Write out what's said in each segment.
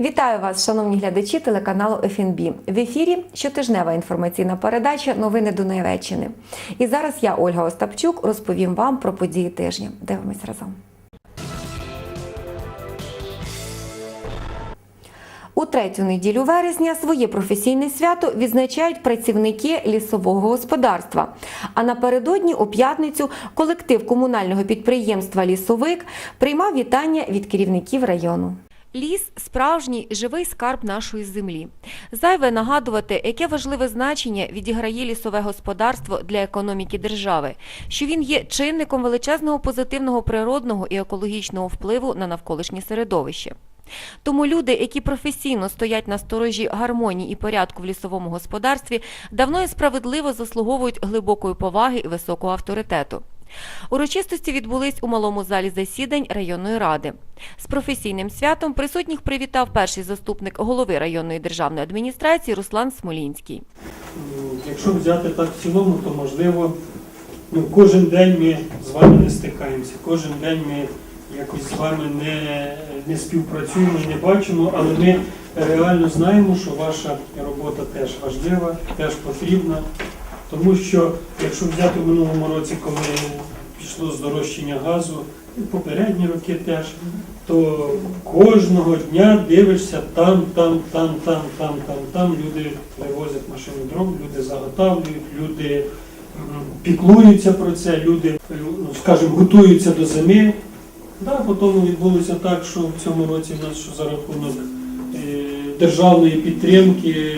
Вітаю вас, шановні глядачі телеканалу ФНБ. В ефірі щотижнева інформаційна передача Новини Донеччини. І зараз я, Ольга Остапчук, розповім вам про події тижня. Дивимось разом. У третю неділю вересня своє професійне свято відзначають працівники лісового господарства. А напередодні у п'ятницю колектив комунального підприємства Лісовик приймав вітання від керівників району. Ліс справжній живий скарб нашої землі. Зайве нагадувати, яке важливе значення відіграє лісове господарство для економіки держави, що він є чинником величезного позитивного природного і екологічного впливу на навколишнє середовище. Тому люди, які професійно стоять на сторожі гармонії і порядку в лісовому господарстві, давно і справедливо заслуговують глибокої поваги і високого авторитету. Урочистості відбулись у малому залі засідань районної ради. З професійним святом присутніх привітав перший заступник голови районної державної адміністрації Руслан Смолінський. Ну, Якщо взяти так в цілому, то можливо, ну, кожен день ми з вами не стикаємося, кожен день ми якось з вами не, не співпрацюємо, не бачимо, але ми реально знаємо, що ваша робота теж важлива, теж потрібна. Тому що, якщо взяти в минулому році, коли пішло здорожчання газу, і попередні роки теж, то кожного дня дивишся там, там, там, там, там, там, там. Люди вивозять машину дров, люди заготавлюють, люди піклуються про це, люди, ну, скажімо, готуються до зими. Да, потім відбулося так, що в цьому році в нас що за рахунок е, державної підтримки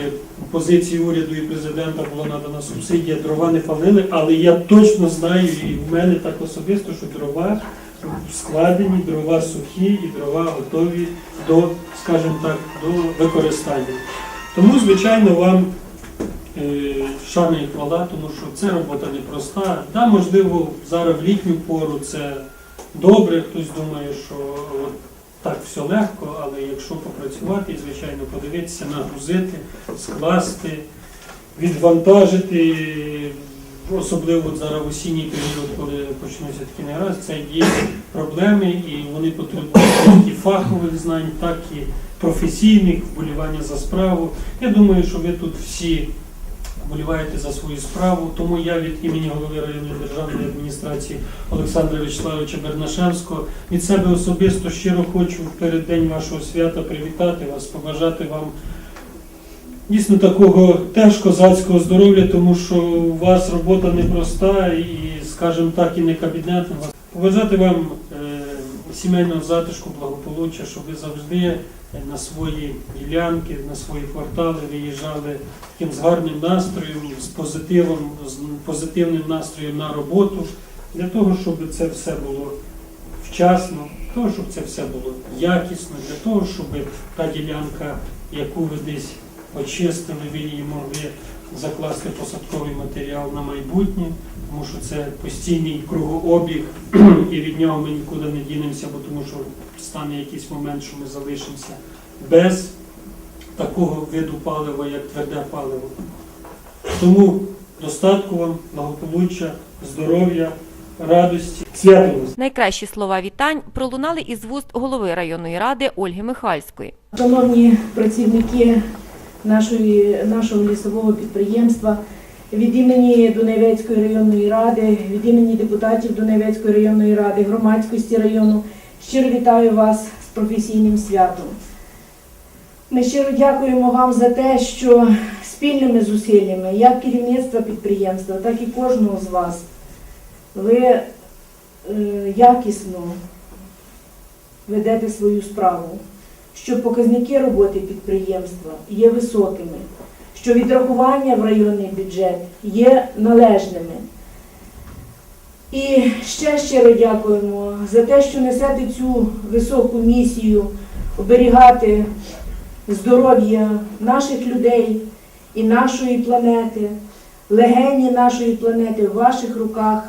позиції уряду і президента була надана субсидія, дрова не фалили, але я точно знаю, і в мене так особисто, що дрова складені, дрова сухі і дрова готові до, скажімо так, до використання. Тому, звичайно, вам е, шана і хвала, тому що це робота непроста. Да, можливо, зараз в літню пору це добре, хтось думає, що так все легко, але якщо попрацювати, і, звичайно, подивитися, нагрузити, скласти, відвантажити, особливо зараз в осінній період, коли почнуться такі негаразди, це є проблеми і вони потребують як і фахових знань, так і професійних, вболівання за справу. Я думаю, що ви тут всі вболіваєте за свою справу. Тому я від імені голови районної державної адміністрації Олександра Вячеславовича Бернашевського від себе особисто щиро хочу в переддень вашого свята привітати вас, побажати вам дійсно такого теж козацького здоров'я, тому що у вас робота непроста і, скажімо так, і не кабінетна. Побажати вам е, сімейного затишку, благополуччя, щоб ви завжди на свої ділянки, на свої квартали виїжджали таким з гарним настроєм, з позитивом, з позитивним настроєм на роботу, для того, щоб це все було вчасно, для того, щоб це все було якісно, для того, щоб та ділянка, яку ви десь очистили, ви її могли закласти посадковий матеріал на майбутнє, тому що це постійний кругообіг, і від нього ми нікуди не дінемося, бо тому що стане якийсь момент, що ми залишимося без такого виду палива, як тверде паливо. Тому достатку вам, благополуччя, здоров'я, радості, свято! Найкращі слова вітань пролунали із вуст голови районної ради Ольги Михальської. Шановні працівники нашої, нашого лісового підприємства, від імені Дунайвецької районної ради, від імені депутатів Дунайвецької районної ради, громадськості району, щиро вітаю вас з професійним святом. Ми щиро дякуємо вам за те, що спільними зусиллями, як керівництва підприємства, так і кожного з вас, ви е, якісно ведете свою справу що показники роботи підприємства є високими, що відрахування в районний бюджет є належними. І ще щиро дякуємо за те, що несете цю високу місію оберігати здоров'я наших людей і нашої планети, легені нашої планети в ваших руках.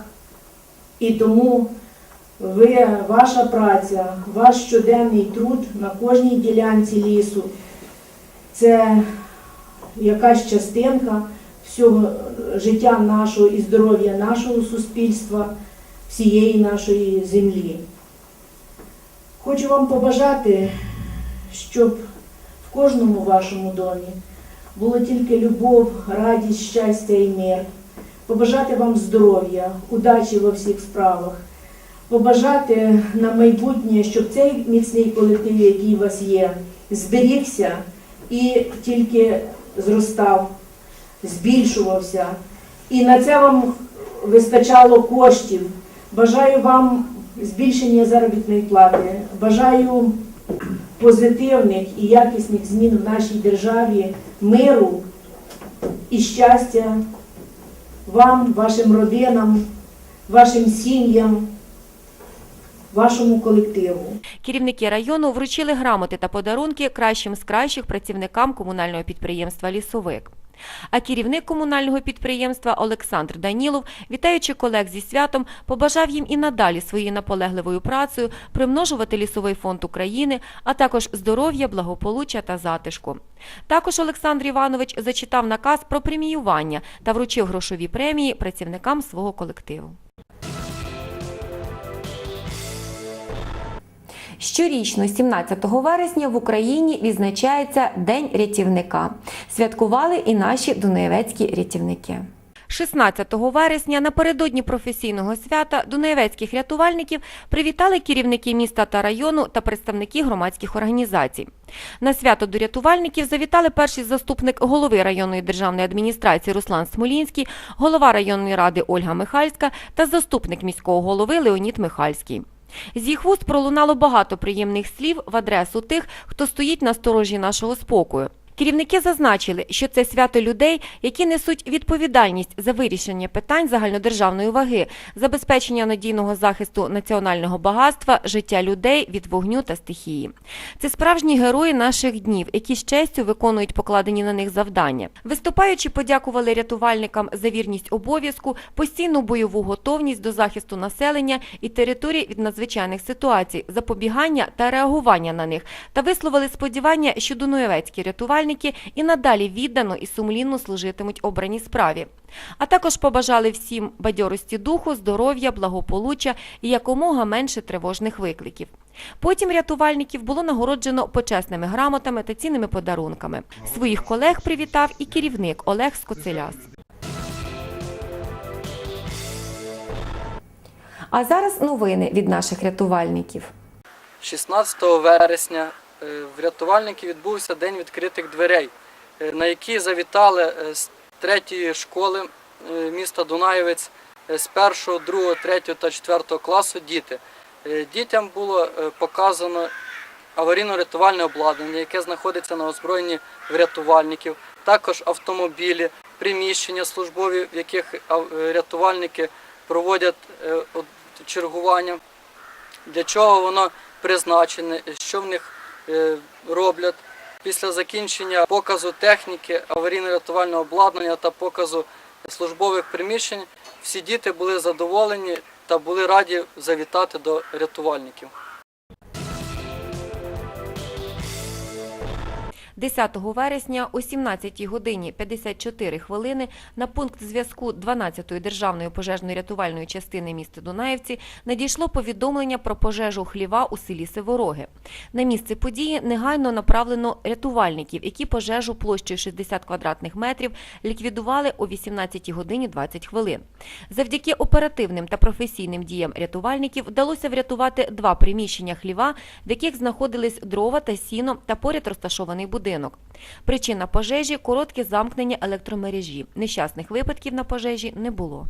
І тому ви, ваша праця, ваш щоденний труд на кожній ділянці лісу це якась частинка всього життя нашого і здоров'я нашого суспільства, всієї нашої землі. Хочу вам побажати, щоб в кожному вашому домі було тільки любов, радість, щастя і мир. Побажати вам здоров'я, удачі во всіх справах, побажати на майбутнє, щоб цей міцний колектив, який у вас є, зберігся і тільки зростав, збільшувався. І на це вам вистачало коштів. Бажаю вам збільшення заробітної плати. Бажаю позитивних і якісних змін в нашій державі, миру і щастя вам, вашим родинам, вашим сім'ям, вашому колективу. Керівники району вручили грамоти та подарунки кращим з кращих працівникам комунального підприємства Лісовик. А керівник комунального підприємства Олександр Данілов, вітаючи колег зі святом, побажав їм і надалі своєю наполегливою працею примножувати лісовий фонд України, а також здоров'я, благополуччя та затишку. Також Олександр Іванович зачитав наказ про преміювання та вручив грошові премії працівникам свого колективу. Щорічно, 17 вересня, в Україні відзначається День рятівника. Святкували і наші дунаєвецькі рятівники. 16 вересня напередодні професійного свята дунаєвецьких рятувальників привітали керівники міста та району та представники громадських організацій. На свято до рятувальників завітали перший заступник голови районної державної адміністрації Руслан Смолінський, голова районної ради Ольга Михальська та заступник міського голови Леонід Михальський. З їх вуст пролунало багато приємних слів в адресу тих, хто стоїть на сторожі нашого спокою. Керівники зазначили, що це свято людей, які несуть відповідальність за вирішення питань загальнодержавної ваги, забезпечення надійного захисту національного багатства, життя людей від вогню та стихії. Це справжні герої наших днів, які з честю виконують покладені на них завдання. Виступаючи, подякували рятувальникам за вірність обов'язку, постійну бойову готовність до захисту населення і територій від надзвичайних ситуацій, запобігання та реагування на них, та висловили сподівання, що дунаєвецькі рятувальники і надалі віддано і сумлінно служитимуть обраній справі. А також побажали всім бадьорості духу, здоров'я, благополуччя і якомога менше тривожних викликів. Потім рятувальників було нагороджено почесними грамотами та цінними подарунками. Своїх колег привітав і керівник Олег Скоцеляс. А зараз новини від наших рятувальників. 16 вересня в рятувальників відбувся день відкритих дверей, е, на який завітали е, з третьої школи е, міста Дунаєвець е, з 1, 2, 3 та 4 класу діти. Е, Дітям було е, показано аварійно-рятувальне обладнання, яке знаходиться на озброєнні рятувальників, також автомобілі, приміщення службові, в яких е, рятувальники проводять е, чергування для чого воно призначене, що в них е, роблять. Після закінчення показу техніки, аварійно-рятувального обладнання та показу службових приміщень, всі діти були задоволені та були раді завітати до рятувальників. 10 вересня о 17 годині 54 хвилини на пункт зв'язку 12-ї державної пожежної рятувальної частини міста Дунаївці надійшло повідомлення про пожежу хліва у селі Сивороги. На місце події негайно направлено рятувальників, які пожежу площею 60 квадратних метрів ліквідували о 18 годині 20 хвилин. Завдяки оперативним та професійним діям рятувальників вдалося врятувати два приміщення хліва, в яких знаходились дрова та сіно та поряд розташований будинок. Причина пожежі коротке замкнення електромережі. Нещасних випадків на пожежі не було.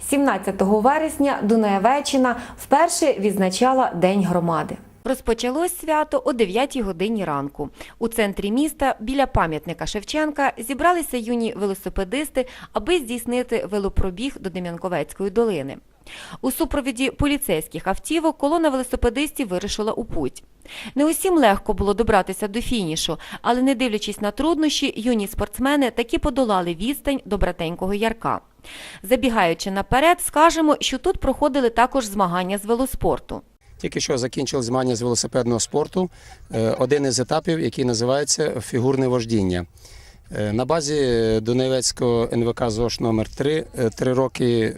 17 вересня Дунаєвеччина вперше відзначала День громади. Розпочалось свято о 9 годині ранку. У центрі міста біля пам'ятника Шевченка зібралися юні велосипедисти, аби здійснити велопробіг до Дем'янковецької долини. У супровіді поліцейських автівок колона велосипедистів вирішила у путь. Не усім легко було добратися до фінішу, але не дивлячись на труднощі, юні спортсмени таки подолали відстань до братенького ярка. Забігаючи наперед, скажемо, що тут проходили також змагання з велоспорту. Тільки що закінчили змагання з велосипедного спорту. Е, Один із етапів, який називається фігурне вождіння. Е, На базі Донецького НВК ЗОШ номер 3 три роки е,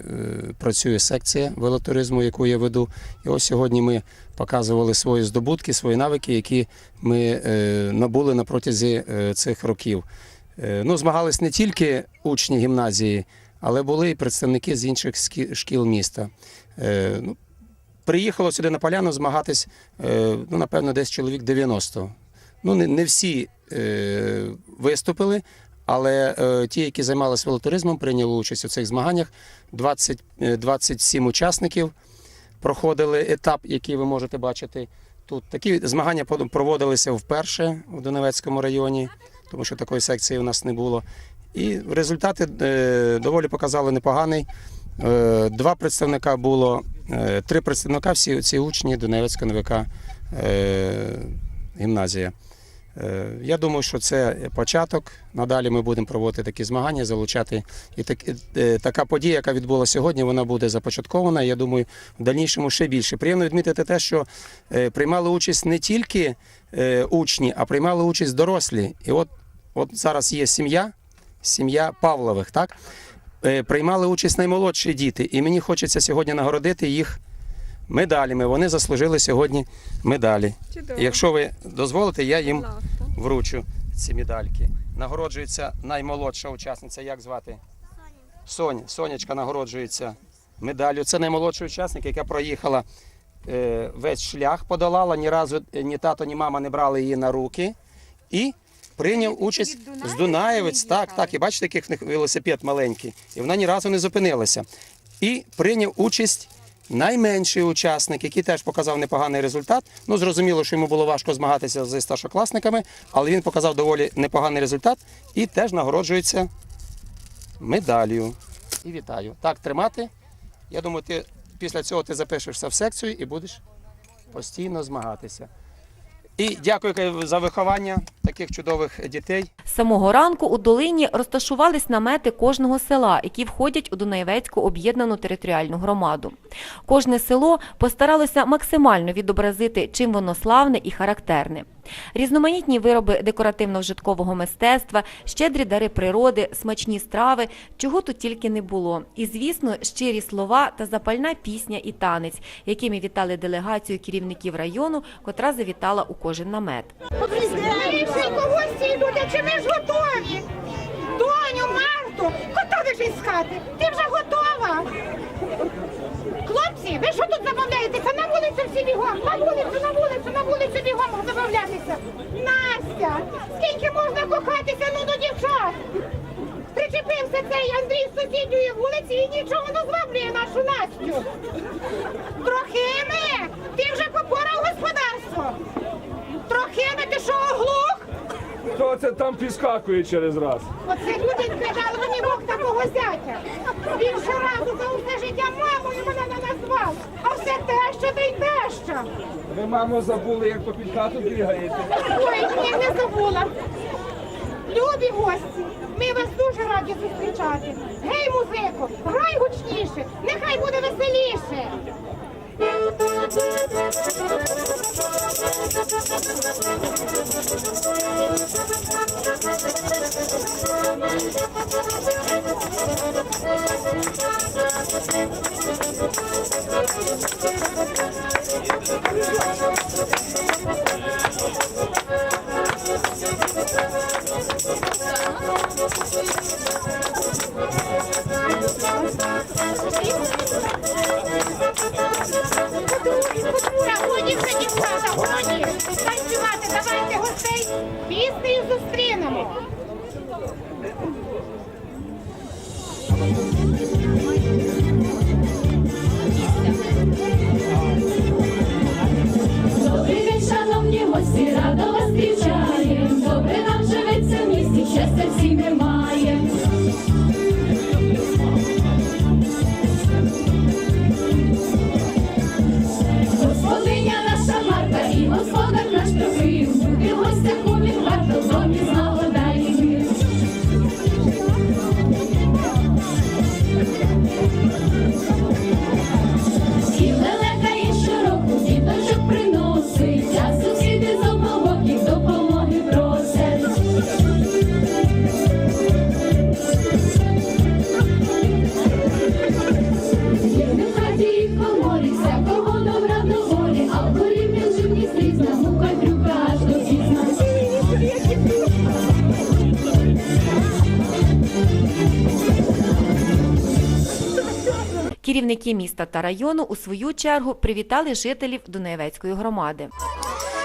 працює секція велотуризму, яку я веду. І ось сьогодні ми показували свої здобутки, свої навики, які ми е, набули на протязі е, цих років. Е, Ну, змагались не тільки учні гімназії, але були і представники з інших шкіл міста. Е, Ну, приїхало сюди на поляну змагатись, е, ну, напевно, десь чоловік 90. Ну, не, не всі е, виступили, але е, ті, які займалися велотуризмом, прийняли участь у цих змаганнях. 20, е, 27 учасників проходили етап, який ви можете бачити тут. Такі змагання проводилися вперше у Донецькому районі, тому що такої секції у нас не було. І результати е, доволі показали непоганий. Е, Два представника було, е, три представника, всі ці учні Донецького НВК е, гімназія. Е, Я думаю, що це початок. Надалі ми будемо проводити такі змагання, залучати. І так, е, така подія, яка відбулася сьогодні, вона буде започаткована. Я думаю, в дальнішому ще більше. Приємно відмітити те, що е, приймали участь не тільки учні, а приймали участь дорослі. І от, от зараз є сім'я, сім'я Павлових, так? Приймали участь наймолодші діти. І мені хочеться сьогодні нагородити їх медалями. Вони заслужили сьогодні медалі. Чудово. Якщо ви дозволите, я їм вручу ці медальки. Нагороджується наймолодша учасниця. Як звати? Соня. Сонячка нагороджується медаллю. Це наймолодший учасник, яка проїхала е, весь шлях, подолала. Ні разу е, ні тато, ні мама не брали її на руки. І прийняв участь з Дунаєвець. Так, так. І бачите, який в них велосипед маленький. І вона ні разу не зупинилася. І прийняв участь найменший учасник, який теж показав непоганий результат. Ну, зрозуміло, що йому було важко змагатися зі старшокласниками, але він показав доволі непоганий результат і теж нагороджується медаллю. І вітаю. Так, тримати. Я думаю, ти після цього ти запишешся в секцію і будеш постійно змагатися. І дякую за виховання таких чудових дітей. З самого ранку у долині розташувались намети кожного села, які входять у Дунаєвецьку об'єднану територіальну громаду. Кожне село постаралося максимально відобразити, чим воно славне і характерне. Різноманітні вироби декоративно-вжиткового мистецтва, щедрі дари природи, смачні страви, чого тут тільки не було. І, звісно, щирі слова та запальна пісня і танець, якими вітали делегацію керівників району, котра завітала у кожен намет. Доню, Марту, готові із хати? Ти вже готова? Хлопці, ви що тут забавляєтеся? На вулицю всі бігом, на вулицю, на вулицю, на вулицю бігом забавлятися. Настя, скільки можна кохатися, ну до дівчат? Причепився цей Андрій з сусідньої вулиці і нічого не зваблює нашу Настю. Трохими, ти вже попорав господарство. Трохими, ти що? Хто це там підскакує через раз? Оце люди сказали, мені Бог такого зятя. Він щоразу за усе життя мамою мене не назвав. А все те, що ти й те, що. Ви, мамо, забули, як по під хату бігаєте. Ой, ні, не забула. Любі гості, ми вас дуже раді зустрічати. Гей, музику, грай гучніше, нехай буде веселіше. Культура, годі вже дівчата, годі. Танцювати, давайте гостей піснею зустрінемо. Керівники міста та району у свою чергу привітали жителів Дунаєвецької громади.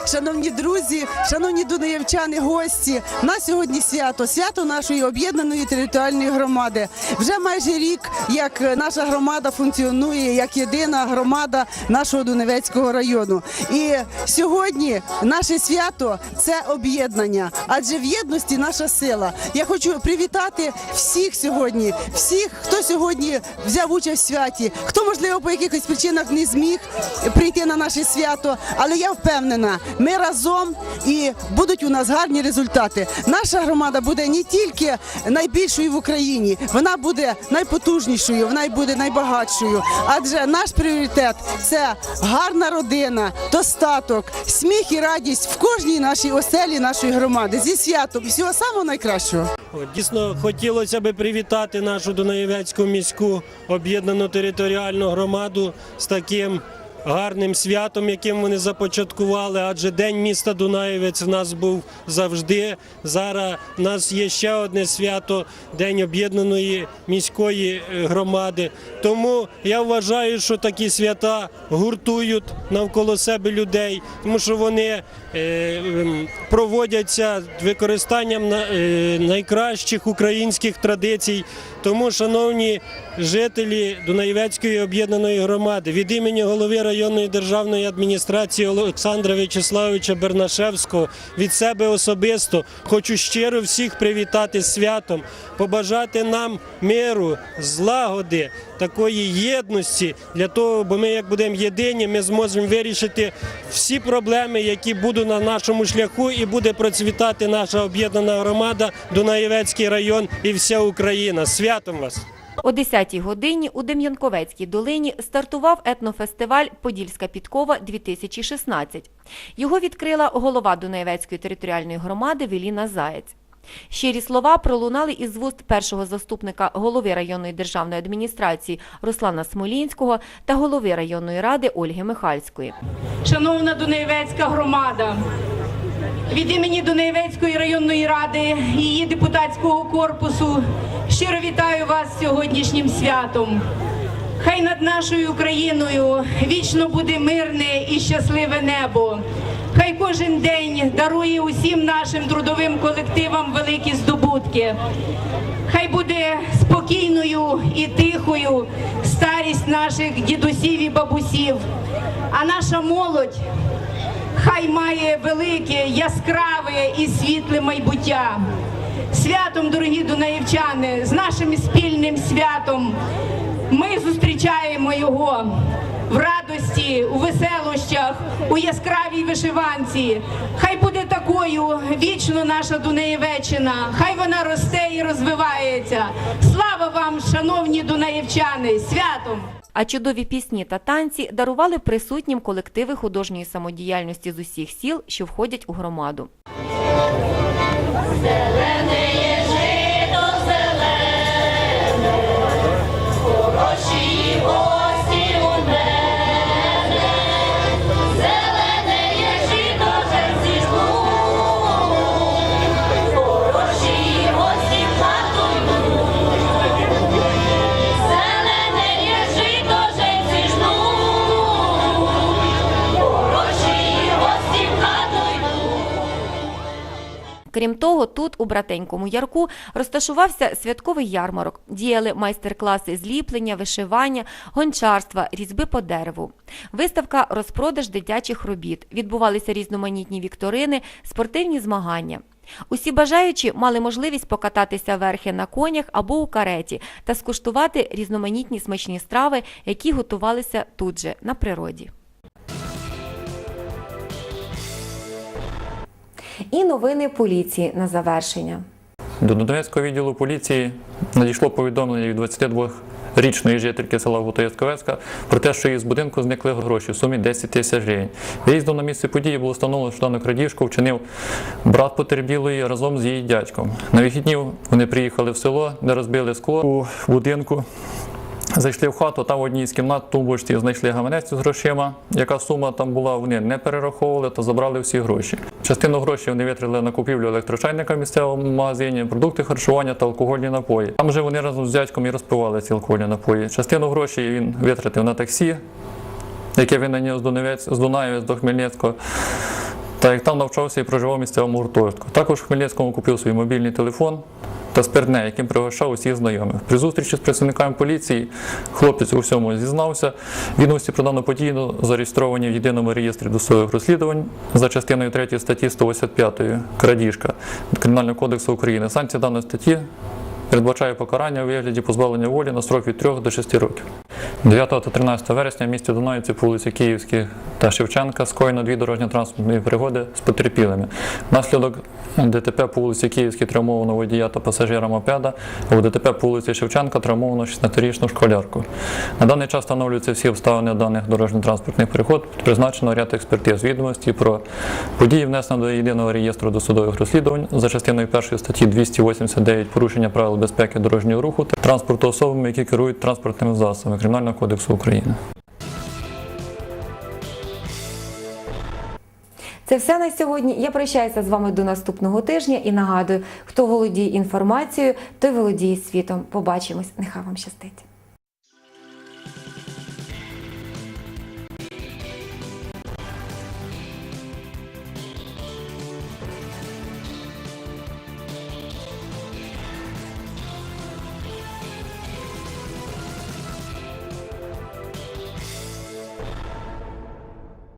Шановні друзі, шановні дунаєвчани, гості, у нас сьогодні свято, свято нашої об'єднаної територіальної громади. Вже майже рік, як наша громада функціонує як єдина громада нашого Дуневецького району. І сьогодні наше свято це об'єднання, адже в єдності наша сила. Я хочу привітати всіх сьогодні, всіх, хто сьогодні взяв участь в святі, хто можливо по якихось причинах не зміг прийти на наше свято, але я впевнена, ми разом і будуть у нас гарні результати. Наша громада буде не тільки найбільшою в Україні, вона буде найпотужнішою, вона й буде найбагатшою. Адже наш пріоритет це гарна родина, достаток, сміх і радість в кожній нашій оселі нашої громади. Зі святом всього самого найкращого. Дійсно, хотілося б привітати нашу Дунаєвецьку міську об'єднану територіальну громаду з таким гарним святом, яким вони започаткували. Адже День міста Дунаєвець в нас був завжди. Зараз в нас є ще одне свято День об'єднаної міської е, громади. Тому я вважаю, що такі свята гуртують навколо себе людей, тому що вони е, ем, проводяться використанням е, найкращих українських традицій. Тому, шановні жителі Дунаєвецької об'єднаної громади, від імені голови районної державної адміністрації Олександра В'ячеславовича Бернашевського від себе особисто хочу щиро всіх привітати святом, побажати нам миру, злагоди, такої єдності для того, бо ми, як будемо єдині, ми зможемо вирішити всі проблеми, які будуть на нашому шляху, і буде процвітати наша об'єднана громада, Дунаєвецький район і вся Україна. Святом вас! О 10-й годині у Дем'янковецькій долині стартував етнофестиваль Подільська підкова 2016. Його відкрила голова Дунаєвецької територіальної громади Веліна Заєць. Щирі слова пролунали із вуст першого заступника голови районної державної адміністрації Руслана Смолінського та голови районної ради Ольги Михальської. Шановна Дунаєвецька громада, від імені Дунаєвецької районної ради її депутатського корпусу щиро вітаю вас сьогоднішнім святом. Хай над нашою Україною вічно буде мирне і щасливе небо. Хай кожен день дарує усім нашим трудовим колективам великі здобутки. Хай буде спокійною і тихою старість наших дідусів і бабусів. А наша молодь хай має велике, яскраве і світле майбуття. Святом, дорогі дунаївчани, з нашим спільним святом ми зустрічаємо його в радості, у веселощах, у яскравій вишиванці. Хай буде такою вічно наша Дунаєвеччина, хай вона росте і розвивається. Слава вам, шановні дунаєвчани, святом! А чудові пісні та танці дарували присутнім колективи художньої самодіяльності з усіх сіл, що входять у громаду. Крім того, тут, у братенькому ярку, розташувався святковий ярмарок. Діяли майстер-класи з ліплення, вишивання, гончарства, різьби по дереву. Виставка розпродаж дитячих робіт. Відбувалися різноманітні вікторини, спортивні змагання. Усі бажаючі мали можливість покататися верхи на конях або у кареті та скуштувати різноманітні смачні страви, які готувалися тут же на природі. І новини поліції на завершення. До Донецького відділу поліції надійшло повідомлення від 22-річної жительки села Гутоєцьковецька про те, що її з будинку зникли гроші в сумі 10 тисяч гривень. Виїздом на місце події було встановлено, що дану крадіжку вчинив брат потерпілої разом з її дядьком. На вихідні вони приїхали в село, де розбили скло у будинку. Зайшли в хату, там в одній з кімнат тумбочці знайшли гаманець з грошима. Яка сума там була, вони не перераховували та забрали всі гроші. Частину грошей вони витратили на купівлю електрочайника в місцевому магазині, продукти харчування та алкогольні напої. Там же вони разом з дядьком і розпивали ці алкогольні напої. Частину грошей він витратив на таксі, яке він наніс з Дунаєвець до Хмельницького. Та як там навчався і проживав місцевому гуртожитку. Також в Хмельницькому купив свій мобільний телефон та спиртне, яким пригощав усіх знайомих. При зустрічі з працівниками поліції хлопець у всьому зізнався. Відомості про дану подію зареєстровані в єдиному реєстрі досудових розслідувань за частиною 3 статті 185 крадіжка Кримінального кодексу України. Санкція даної статті передбачає покарання у вигляді позбавлення волі на срок від 3 до 6 років. 9 та 13 вересня в місті Дунаївці по вулиці Київській та Шевченка скоєно дві дорожньо-транспортні пригоди з потерпілими. Внаслідок ДТП по вулиці Київській травмовано водія та пасажира мопеда, а у ДТП по вулиці Шевченка травмовано 16-річну школярку. На даний час встановлюються всі обставини даних дорожньо-транспортних пригод, призначено ряд експертиз відомості про події, внесено до єдиного реєстру досудових розслідувань за частиною 1 статті 289 порушення правил безпеки дорожнього руху та транспорту особами, які керують транспортними засобами Кримінального кодексу України. Це все на сьогодні. Я прощаюся з вами до наступного тижня і нагадую, хто володіє інформацією, той володіє світом. Побачимось. Нехай вам щастить.